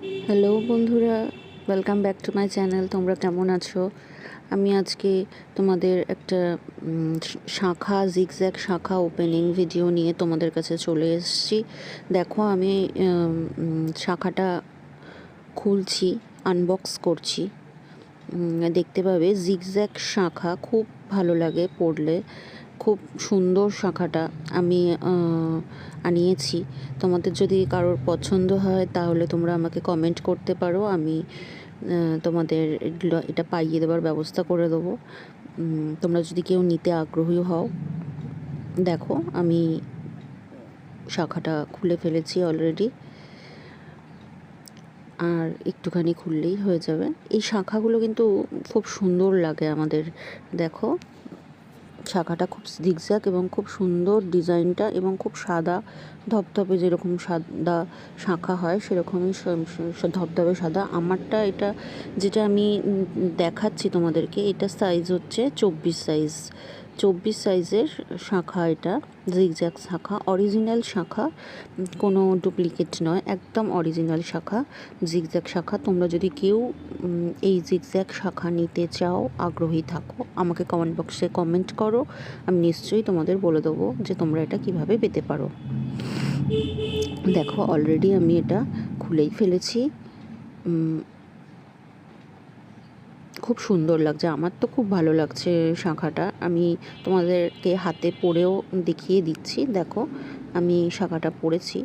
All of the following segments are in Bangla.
হ্যালো বন্ধুরা welcome back to my channel তোমরা কেমন আছো? আমি আজকে তোমাদের একটা শাখা জিগজ্যাগ শাখা ওপেনিং ভিডিও নিয়ে তোমাদের কাছে চলে এসেছি। দেখো আমি শাখাটা খুলছি আনবক্স করছি। দেখতে পাবে জিগজ্যাগ শাখা খুব ভালো লাগে পড়লে। খুব সুন্দর শাখাটা আমি আনিয়েছি। তোমাদের যদি কারোর পছন্দ হয়, তাহলে তোমরা আমাকে কমেন্ট করতে পারো। আমি তোমাদের এটা পাইয়ে দেওয়ার ব্যবস্থা করে দেবো। তোমরা যদি কেউ নিতে আগ্রহী হও, দেখো, আমি শাখাটা খুলে ফেলেছি অলরেডি আর একটুখানি খুললেই হয়ে যাবে। এই শাখাগুলো কিন্তু খুব সুন্দর লাগে আমাদের, দেখো। শাখাটা খুব জিগজ্যাগ এবং খুব সুন্দর ডিজাইনটা এবং খুব সাদা ধপধপে যেরকম সাদা শাখা হয়, সেরকমই ধপধপে সাদা। আমারটা এটা যেটা আমি দেখাচ্ছি তোমাদেরকে, এটা সাইজ হচ্ছে চব্বিশ সাইজ চব্বিশ সাইজের শাখা এটা জিগজ্যাগ শাখা অরিজিনাল শাখা, কোনো ডুপ্লিকেট নয়, একদম অরিজিনাল শাখা জিগজ্যাগ শাখা। তোমরা যদি কেউ এই জিগজ্যাগ শাখা নিতে চাও, আগ্রহী থাকো, আমাকে কমেন্ট বক্সে কমেন্ট করো, আমি নিশ্চয়ই তোমাদের বলে দেবো যে তোমরা এটা কীভাবে পেতে পারো। দেখো অলরেডি আমি এটা খুলেই ফেলেছি। খুব সুন্দর লাগছে। আমার তো খুব ভালো লাগছে শাঁখাটা। আমি তোমাদেরকে হাতে পরেও দেখিয়ে দিচ্ছি। দেখো, আমি শাখাটা পরেছি।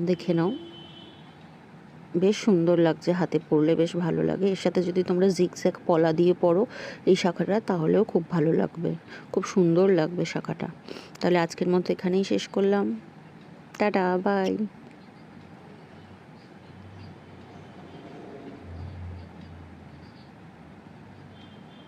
দেখে নাও। বেশ সুন্দর লাগছে হাতে পরলে, বেশ ভালো লাগে। এর সাথে যদি তোমরা জিগজ্যাগ পলা দিয়ে পরো এই শাখাটা, তাহলেও খুব ভালো লাগবে। খুব সুন্দর লাগবে শাখাটা। তাহলে আজকের মতো এখানেই শেষ করলাম। Tata, bye.